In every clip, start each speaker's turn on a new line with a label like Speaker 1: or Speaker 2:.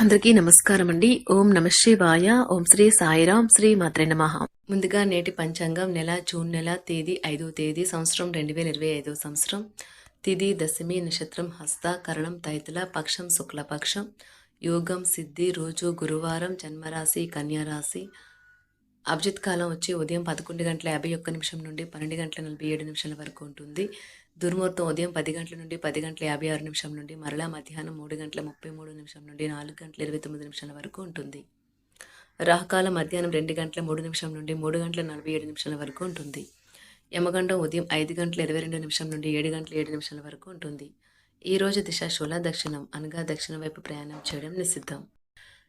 Speaker 1: అందరికీ నమస్కారం అండి ఓం నమ శివాయ. ఓం శ్రీ సాయిరాం శ్రీ మాత్రే నమ. ముందుగా నేటి పంచాంగం నెల జూన్ నెల తేదీ ఐదో తేదీ సంవత్సరం రెండు వేల ఇరవై ఐదో సంవత్సరం. తిది దశమి నక్షత్రం హస్త కరణం తైతుల పక్షం శుక్లపక్షం. యోగం సిద్ధి రోజు గురువారం జన్మరాశి కన్యారాశి. అభిజిత్ కాలం వచ్చి ఉదయం పదకొండు గంటల యాభై ఒక్క నిమిషం నుండి పన్నెండు గంటల నలభై ఏడు నిమిషాల వరకు ఉంటుంది. దుర్ముహూర్తం ఉదయం పది గంటల నుండి పది గంటల యాభై ఆరు నిమిషం నుండి మరలా మధ్యాహ్నం మూడు గంటల ముప్పై మూడు నిమిషం నుండి నాలుగు గంటల ఇరవై తొమ్మిది నిమిషాల వరకు ఉంటుంది. రాహుకాలం మధ్యాహ్నం రెండు గంటల మూడు నిమిషం నుండి మూడు గంటల నలభై ఏడు నిమిషాల వరకు ఉంటుంది. యమగండం ఉదయం ఐదు గంటల ఇరవై రెండు నిమిషం నుండి ఏడు గంటల ఏడు నిమిషాల వరకు ఉంటుంది. ఈ రోజు దిశ శూల దక్షిణం అనగా దక్షిణ వైపు ప్రయాణం చేయడం నిషిద్ధం.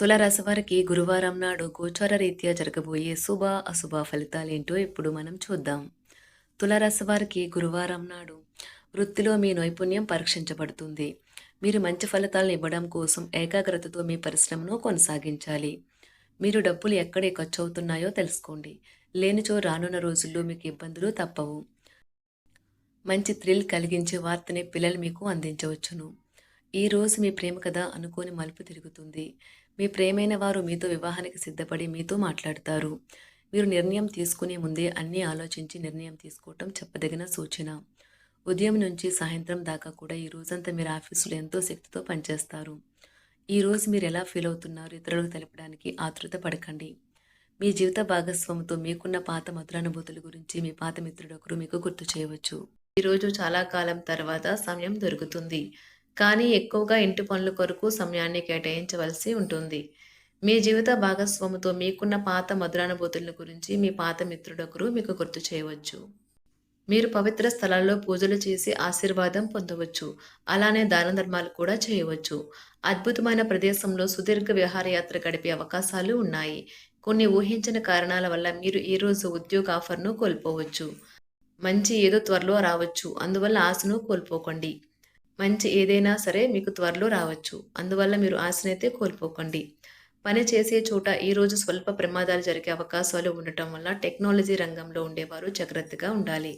Speaker 1: తులారాశి వారికి గురువారం నాడు గోచార రీత్యా జరగబోయే శుభ అశుభ ఫలితాలేంటో ఇప్పుడు మనం చూద్దాం. తులారాశి వారికి గురువారం నాడు వృత్తిలో మీ నైపుణ్యం పరీక్షించబడుతుంది. మీరు మంచి ఫలితాలను ఇవ్వడం కోసం ఏకాగ్రతతో మీ పరిశ్రమను కొనసాగించాలి. మీరు డబ్బులు ఎక్కడ ఖర్చు అవుతున్నాయో తెలుసుకోండి. లేనిచో రానున్న రోజుల్లో మీకు ఇబ్బందులు తప్పవు. మంచి థ్రిల్ కలిగించే వార్తని పిల్లలు మీకు అందించవచ్చును. ఈ రోజు మీ ప్రేమ కథ అనుకోని మలుపు తిరుగుతుంది. మీ ప్రేమైన వారు మీతో వివాహానికి సిద్ధపడి మీతో మాట్లాడతారు. మీరు నిర్ణయం తీసుకునే ముందే అన్నీ ఆలోచించి నిర్ణయం తీసుకోవటం చెప్పదగిన సూచన. ఉదయం నుంచి సాయంత్రం దాకా కూడా ఈ రోజంతా మీరు ఆఫీసులో ఎంతో శక్తితో పనిచేస్తారు. ఈరోజు మీరు ఎలా ఫీల్ అవుతున్నారు ఇతరులకు తెలపడానికి ఆతృత పడకండి. మీ జీవిత భాగస్వామితో మీకున్న పాత మధురానుభూతుల గురించి మీ పాత మిత్రుడు ఒకరు మీకు గుర్తు చేయవచ్చు. ఈరోజు చాలా కాలం తర్వాత సమయం దొరుకుతుంది. కానీ ఎక్కువగా ఇంటి పనుల కొరకు సమయాన్ని కేటాయించవలసి ఉంటుంది. మీ జీవిత భాగస్వామితో మీకున్న పాత మధురానుభూతుల గురించి మీ పాత మిత్రుడొకరు మీకు గుర్తు చేయవచ్చు. మీరు పవిత్ర స్థలాల్లో పూజలు చేసి ఆశీర్వాదం పొందవచ్చు. అలానే దాన ధర్మాలు కూడా చేయవచ్చు. అద్భుతమైన ప్రదేశంలో సుదీర్ఘ విహారయాత్ర గడిపే అవకాశాలు ఉన్నాయి. కొన్ని ఊహించిన కారణాల వల్ల మీరు ఈరోజు ఉద్యోగ ఆఫర్ను కోల్పోవచ్చు. మంచి ఏదో త్వరలో రావచ్చు. అందువల్ల ఆశను కోల్పోకండి. మంచి ఏదైనా సరే మీకు త్వరలో రావచ్చు. అందువల్ల మీరు ఆశనైతే కోల్పోకండి. పని చేసే చోట ఈరోజు స్వల్ప ప్రమాదాలు జరిగే అవకాశాలు ఉండటం వల్ల టెక్నాలజీ రంగంలో ఉండేవారు జాగ్రత్తగా ఉండాలి.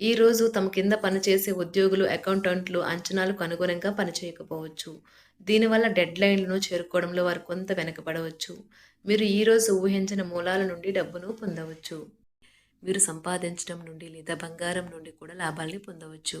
Speaker 1: ఈరోజు తమ కింద పనిచేసే ఉద్యోగులు అకౌంటెంట్లు అంచనాలకు అనుగుణంగా పనిచేయకపోవచ్చు దీనివల్ల డెడ్ లైన్లను చేరుకోవడంలో వారు కొంత వెనకబడవచ్చు. మీరు ఈరోజు ఊహించిన మూలాల నుండి డబ్బును పొందవచ్చు. మీరు సంపాదించడం నుండి లేదా బంగారం నుండి కూడా లాభాల్ని పొందవచ్చు.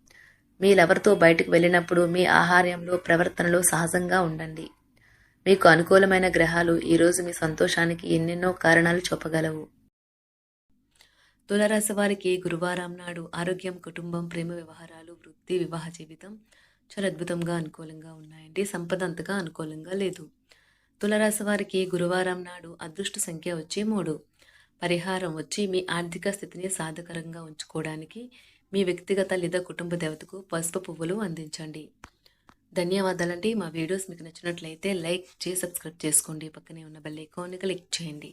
Speaker 1: మీ లవర్తో బయటకు వెళ్ళినప్పుడు మీ ఆహార్యంలో ప్రవర్తనలో సహజంగా ఉండండి. మీకు అనుకూలమైన గ్రహాలు ఈరోజు మీ సంతోషానికి ఎన్నెన్నో కారణాలు చెప్పగలవు తులరాశి వారికి గురువారం నాడు ఆరోగ్యం కుటుంబం ప్రేమ వ్యవహారాలు వృత్తి వివాహ జీవితం చాలా అద్భుతంగా అనుకూలంగా ఉన్నాయండి. సంపద అంతగా అనుకూలంగా లేదు. తులరాశి వారికి గురువారం నాడు అదృష్ట సంఖ్య వచ్చి మూడు. పరిహారం వచ్చి మీ ఆర్థిక స్థితిని సాధకరంగా ఉంచుకోవడానికి మీ వ్యక్తిగత లేదా కుటుంబ దేవతకు పసుపు పువ్వులు అందించండి. ధన్యవాదాలండి. మా వీడియోస్ మీకు నచ్చినట్లయితే లైక్ చేసి సబ్స్క్రైబ్ చేసుకోండి. పక్కనే ఉన్న బెల్ ఐకాన్ని క్లిక్ చేయండి.